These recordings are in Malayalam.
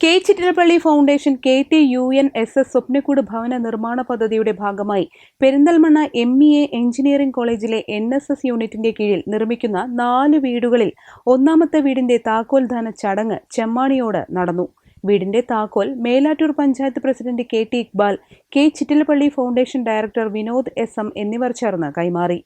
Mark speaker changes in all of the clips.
Speaker 1: K Chittilappilly foundation K T U N S S സ്വപ്നക്കൂട് ഭവന നിർമ്മാണ പദ്ധതിയുടെ ഭാഗമായി Perinthalmanna M E A engineering കോളേജിലെ എൻ എസ് എസ് യൂണിറ്റിന്റെ കീഴിൽ നിർമ്മിക്കുന്ന നാല് വീടുകളിൽ ഒന്നാമത്തെ വീടിന്റെ താക്കോൽദാന ചടങ്ങ് ചെമ്മാണിയോട് നടന്നു. വീടിന്റെ താക്കോൽ Melattur panchayat president K T Iqbal K Chittilappilly foundation director Vinod S M എന്നിവർ ചേർന്ന് കൈമാറി.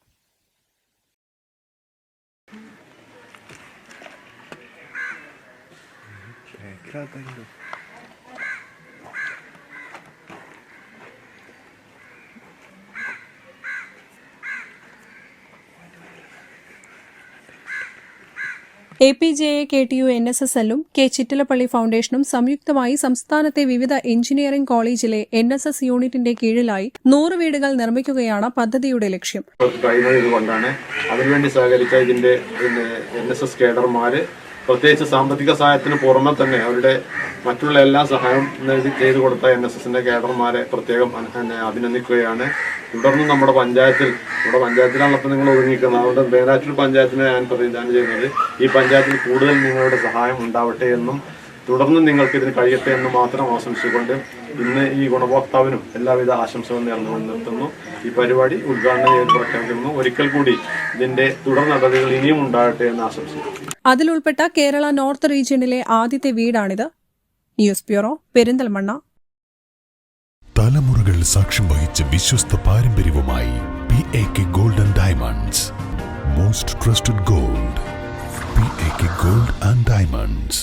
Speaker 2: A P J A K T U N S S എല്ലും കെ ചിറ്റലപ്പള്ളി ഫൗണ്ടേഷനും സംയുക്തമായി സംസ്ഥാനത്തെ വിവിധ എഞ്ചിനീയറിംഗ് കോളേജിലെ എൻ എസ് എസ് യൂണിറ്റിന്റെ കീഴിലായി നൂറ് വീടുകൾ നിർമ്മിക്കുകയാണ് പദ്ധതിയുടെ ലക്ഷ്യം.
Speaker 3: കഴിയുന്നത് കൊണ്ടാണ് അതിനുവേണ്ടി സഹകരിച്ച ഇതിന്റെ എൻ എസ് എസ് കേഡർമാര് പ്രത്യേകിച്ച് സാമ്പത്തിക സഹായത്തിന് പുറമെ തന്നെ അവരുടെ മറ്റുള്ള എല്ലാ നൽകി ചെയ്തു കൊടുത്ത എൻ എസ് എസിന്റെ കേഡർമാരെ പ്രത്യേകം അഭിനന്ദിക്കുകയാണ്. തുടർന്ന് നമ്മുടെ പഞ്ചായത്തിൽ നമ്മുടെ പഞ്ചായത്തിലാണ് നിങ്ങൾ ഒരുങ്ങിക്കുന്നത് അതുകൊണ്ട് വേനാറ്റൂർ പഞ്ചായത്തിനെ ഞാൻ പ്രതിനിധാനം ചെയ്യുന്നത്. ഈ പഞ്ചായത്തിൽ കൂടുതൽ നിങ്ങളുടെ സഹായം ഉണ്ടാവട്ടെ എന്നും തുടർന്ന് നിങ്ങൾക്ക് ഇതിന് കഴിയട്ടെ എന്ന് മാത്രം ആശംസിച്ചുകൊണ്ട് ഇന്ന് ഈ ഗുണഭോക്താവിനും എല്ലാവിധ ആശംസകളും നേർന്നു നിർത്തുന്നു. ഈ പരിപാടി ഉദ്ഘാടനം ചെയ്ത് പ്രഖ്യാപിക്കുന്നു. ഒരിക്കൽ കൂടി ഇതിന്റെ തുടർ നടപടികൾ ഇനിയും ഉണ്ടാകട്ടെ എന്ന് ആശംസിക്കുന്നു.
Speaker 2: അതിലുൾപ്പെട്ട കേരള നോർത്ത് റീജിയണിലെ ആദ്യത്തെ വീടാണിത്. News bureau Perinthalmanna.
Speaker 4: തലമുറകൾ സാക്ഷ്യം വഹിച്ച വിശ്വസ്ത പാരമ്പര്യവുമായി P A K golden diamonds most trusted gold P A K gold and diamonds